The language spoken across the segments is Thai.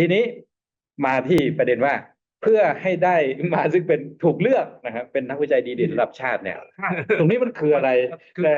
ทีนี้มาที่ประเด็นว่าเพื่อให้ได้มาซึ่งเป็นถูกเลือกนะครับเป็นนักวิจัยดีเด่นระดับชาติเนี่ย ตรงนี้มันคืออะไรคือแต่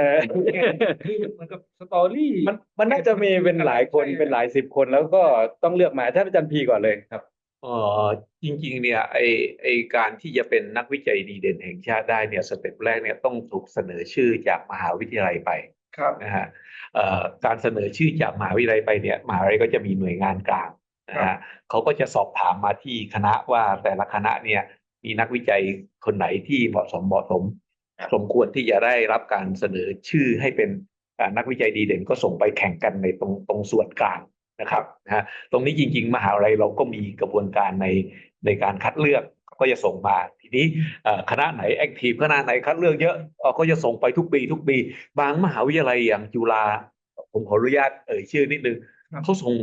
คือมันก็สตอรี่มันมันน่าจะมีเป็นหลายคนเป็นหลายสิบคนแล้วก็ต้องเลือกมาท่านอาจารย์พีก่อนเลยครับเออจริงๆเนี่ยไอไอการที่จะเป็นนักวิจัยดีเด่นแห่งชาติได้เนี่ยสเต็ปแรกเนี่ยต้องถูกเสนอชื่อจากมหาวิทยาลัยไปครับนะฮะเอ่อการเสนอชื่อจากมหาวิทยาลัยไปเนี่ยมหาวิทยาลัยก็จะมีหน่วยงานกลาง นะครัฮะบเขาก็จะสอบถามมาที่คณะว่าแต่ละคณะเนี่ยมีนักวิจัยคนไหนที่เหมาะสมเหมาะสม สมควรที่จะได้รับการเสนอชื่อให้เป็นอ่านักวิจัยดีเด่นก็ส่งไปแข่งกันในตรงตรงส่วนกลางนะครับนะฮะตรงนี้จริง ๆ มหาวิทยาลัยเราก็มีกระบวนการในในการคัดเลือกก็จะส่งมาทีนี้เอ่อคณะไหนแอคทีฟคณะไหนคัดเลือกเยอะเอ่อก็จะส่งไปทุกปี ทุกปี บางมหาวิทยาลัยอย่างจุฬาผมขออนุญาตเอ่ยชื่อนิดนึงครับเขาส่ง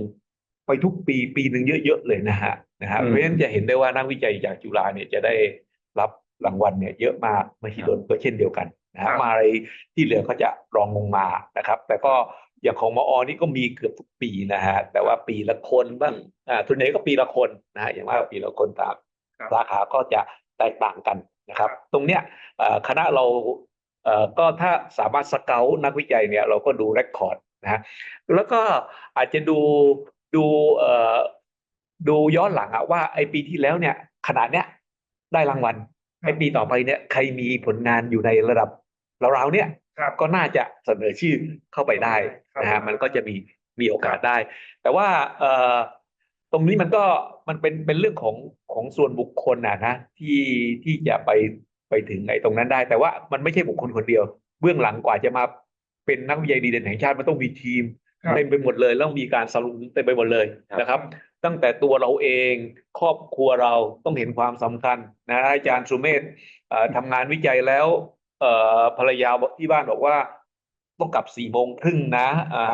ไปทุกปีปีหนึ่งเยอะๆเลยนะฮะนะฮะอืมเพราะฉะนั้นจะเห็นได้ว่านักวิจัยจากจุฬาเนี่ยจะได้รับรางวัลเนี่ยเยอะมากมหิดลก็เช่นเดียวกันนะครัฮะบมาอะไรที่เหลือก็จะรองลงมานะครับ แต่ก็อย่างของมอนี่ก็มีเกือบทุกปีนะฮะแต่ว่าปีละคนบ้างอ่าทุนไหนก็ปีละคนนะฮะอย่างมากปีละคนตามครับสาขาก็จะแตกต่างกันนะครับครับตรงเนี้ยเอ่อคณะเราเอ่อก็ถ้าสามารถสเกลนักวิจัยเนี่ยเราก็ดูเรคคอร์ดนะฮะแล้วก็อาจจะดู ดูเอ่อดูย้อนหลังอะว่าไอปีที่แล้วเนี่ย ขนาดเนี้ยได้รางวัลไอปีต่อไปเนี่ยใครมีผลงานอยู่ในระดับเราๆเนี่ยครับก็น่าจะเสนอชื่อเข้าไปได้ครับนะฮะมันก็จะมีมีโอกาสได้ แต่ว่าเอ่อตรงนี้มันก็มันเป็นเป็นเรื่องของของส่วนบุคคลนะนะที่ที่จะไปไปถึงไอ้ตรงนั้นได้ แต่ว่ามันไม่ใช่บุคคลคนเดียว เบื้องหลังกว่าจะมาเป็นนักวิจัยดีเด่นแห่งชาติมันต้องมีทีมครับ เต็มไปหมดเลยแล้วมีการสรุปเต็มไปหมดเลยนะครับ ตั้งแต่ตัวเราเองครอบครัวเราต้องเห็นความสำคัญนะอาจารย์สุเมธเอ่อทำงานวิจัยแล้วเอ่อภรรยาบอกที่บ้านบอกว่า ต้องกลับสี่โมงครึ่งนะอ่า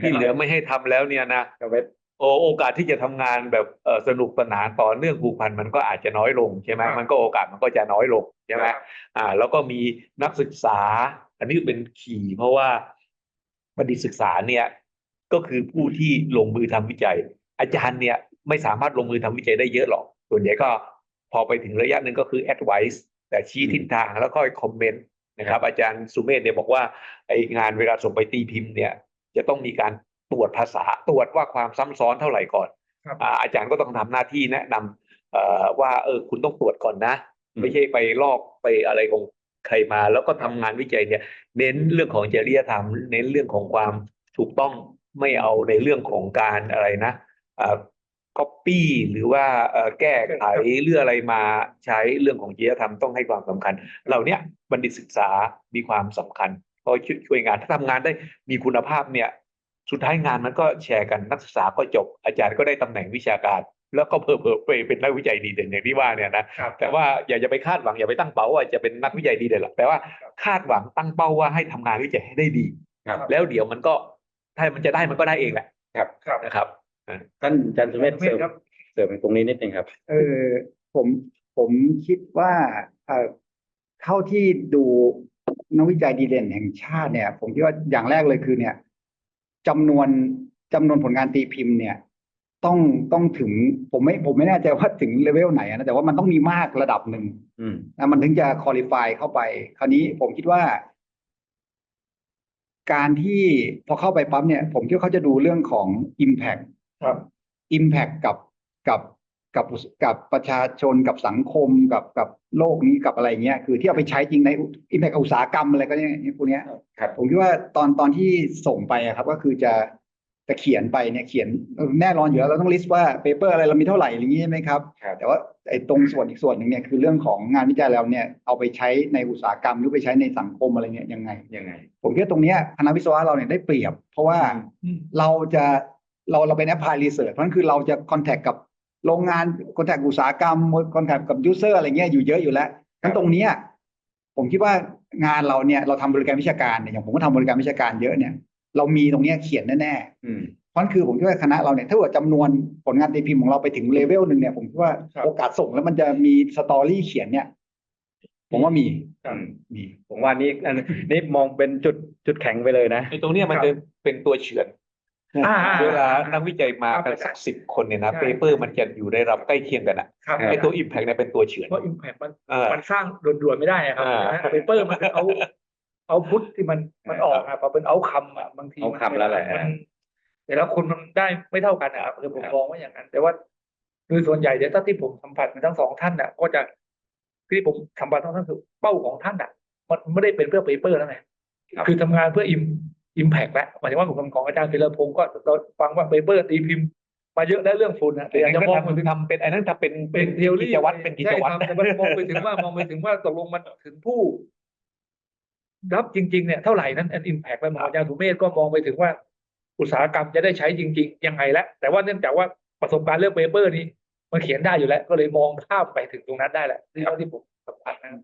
ที่เหลือไม่ให้ทำแล้วเนี่ยนะก็เว็บโอโอกาสที่จะทำงานแบบเอ่อสนุกสนานต่อเนื่องผูกพันมันก็อาจจะน้อยลงใช่ไหมครับมันก็โอกาสมันก็จะน้อยลงใช่ไหมครับอ่า แล้วก็มีนักศึกษา อันนี้เป็นขี่เพราะว่าบัณฑิตศึกษาเนี่ย ก็คือผู้ที่ลงมือทำวิจัย อาจารย์เนี่ยไม่สามารถลงมือทำวิจัยได้เยอะหรอก ส่วนใหญ่ก็พอไปถึงระยะหนึ่งก็คือ advice แต่ชี้ทิศทางแล้วก็คอมเมนต์นะครับ อาจารย์สุเมธเนี่ยบอกว่าไองานเวลาส่งไปตีพิมพ์เนี่ย จะต้องมีการตรวจภาษาตรวจว่าความซ้ำซ้อนเท่าไหร่ก่อนครับอ่าอาจารย์ก็ต้องทำหน้าที่แนะนำเอ่อว่าเออคุณต้องตรวจก่อนนะอืมไม่ใช่ไปลอกไปอะไรของใครมา แล้วก็ทำงานวิจัยเนี่ย เน้นเรื่องของจริยธรรม เน้นเรื่องของความถูกต้อง ไม่เอาในเรื่องของการอะไรนะอ่า copy หรือว่าเอ่อแก้ไขเรื่องอะไรมาใช้เรื่องของจริยธรรมต้องให้ความสำคัญ เหล่าเนี้ยบัณฑิตศึกษามีความสำคัญก็ช่วยช่วยงานถ้าทำงานได้มีคุณภาพเนี่ยสุดท้ายงานมันก็แชร์กันนักศึกษาก็จบ อาจารย์ก็ได้ตำแหน่งวิชาการ แล้วก็เพิ่มๆไปเป็นนักวิจัยดีเด่นอย่างที่ว่าเนี่ยนะครับแต่ว่าอย่าจะไปคาดหวังอย่าไปตั้งเป้าว่าจะเป็นนักวิจัยดีเด่นหรอกแต่ว่าคาดหวังตั้งเป้าว่าให้ทำงานวิจัยให้ได้ดีครับแล้วเดี๋ยวมันก็ ถ้ามันจะได้มันก็ได้เองแหละครับนะครับท่านอาจารย์สุเมธเสริมครับเสริมตรงนี้นิดนึงครับ เออผมผมคิดว่าเอ่อเท่าที่ดูนักวิจัยดีเด่นแห่งชาติเนี่ย ผมคิดว่าอย่างแรกเลยคือเนี่ยจำนวนจำนวนผลงานตีพิมพ์เนี่ย ต้องต้องถึง ผมไม่ผมไม่แน่ใจว่าถึงเลเวลไหนนะแต่ว่ามันต้องมีมากระดับหนึ่งอืมนะมันถึงจะคุริฟายเข้าไป คราวนี้ผมคิดว่า การที่พอเข้าไปปั๊บเนี่ย ผมคิดว่าเขาจะดูเรื่องของ Impact ครับ Impact กับกับกับกับประชาชนกับสังคมกับกับโลกนี้กับอะไรเงี้ยคือที่เอาไปใช้จริงใน Impact กับอุตสาหกรรมอะไรก็เนี่ยพวกเนี้ยครับผมคิดว่าตอนตอนที่ส่งไปอะครับ ก็คือจะ จะเขียนไปเนี่ยเขียนเออแน่นอนอยู่แล้วเราต้องลิสต์ว่าเปเปอร์อะไรเรามีเท่าไหร่อย่างนี้ใช่ไหมครับครับ แต่ว่าไอ้ตรงส่วนอีกส่วนหนึ่งเนี่ยคือเรื่องของงานวิจัยเราเนี่ยเอาไปใช้ในอุตสาหกรรมหรือไปใช้ในสังคมอะไรเงี้ยยังไงยังไง ผมคิดว่าตรงเนี้ยคณะวิศวะเราเนี่ยได้เปรียบ เพราะว่าอืมเราจะเราเราเป็นแอปพลายรีเสิร์ชเพราะฉะนั้นคือเราจะคอนแทคกับโรงงานคอนแทคอุตสาหกรรมคอนแทคกับยูเซอร์อะไรเงี้ยอยู่เยอะอยู่แล้วทั้นตรงเนี้ยผมคิดว่างานเราเนี่ยเราทำบริการวิชาการเนี่ยอย่างผมก็ทำบริการวิชาการเยอะเนี่ย เรามีตรงเนี้ยเขียนแน่ๆอืมเพราะฉะนั้นคือผมคิดว่าคณะเราเนี่ยถ้าเกิดจำนวนผลงานตีพิมพ์ของเราไปถึงเลเวลหนึ่งเนี่ยผมคิดว่าครับ โอกาสส่งแล้วมันจะมีสตอรี่เขียนเนี่ย ผมว่ามีครับมี ผมว่านี่อันนี่มองเป็นจุดจุดแข็งไปเลยนะ ไอ้ตรงเนี้ยมันครับจะเป็นตัวเฉือนอ่า เวลานักวิจัยมากันสักสิบคนเนี่ยนะใช่ เปเปอร์มันจะอยู่ในระดับใกล้เคียงกันอะครับไอตัว Impact เนี่ยเป็นตัวเฉือน เพราะอิมแพคมันเออมันสร้างด่วนๆไม่ได้อะครับอ่า เปเปอร์มันเป็นเอา เอาพุทที่มันมันออกอะพอเป็นเอาคำอะบางทีเอาคำแล้วแหละมันแต่ละคนมันได้ไม่เท่ากันนะครับคือผมครับมองว่าอย่างนั้น แต่ว่าโดยส่วนใหญ่เดี๋ยวถ้าที่ผมสัมผัสมาทั้งสองท่านน่ะ ก็จะที่ผมสัมผัสทั้งท่านคือเป้าของท่านน่ะ มันไม่ได้เป็นเพื่อเปเปอร์แล้วไงครับคือทำงานเพื่ออิมอิมแพกแล้วหมายถึงว่าผมของอาจารย์ศิลพงศ์ก็เราฟังว่าเปเปอร์ตีพิมพ์มาเยอะแล้วเรื่องฝุ่นนะแต่อยากจะมองไปถึงทำเป็นอันนั้นทำเป็นเป็นเทอรี่กิจวัตรเป็นกิจวัตรใช่ครับแต่มันมองไปถึงว่ามองไปถึงว่าตกลงมันถึงผู้ รับจริงๆเนี่ยเท่าไหร่นั้นอันอิมแพกแล้วหมออาจารย์สุเมธก็มองไปถึงว่า อุตสาหกรรมจะได้ใช้จริง ๆ ยังไงแล้วแต่ว่าเนื่องจากว่าประสบการณ์เรื่องเปเปอร์นี้ มันเขียนได้อยู่แล้ว ก็เลยมองข้ามไปถึงตรงนั้นได้แหละนี่เท่าที่ผมสัมผัสนะครับ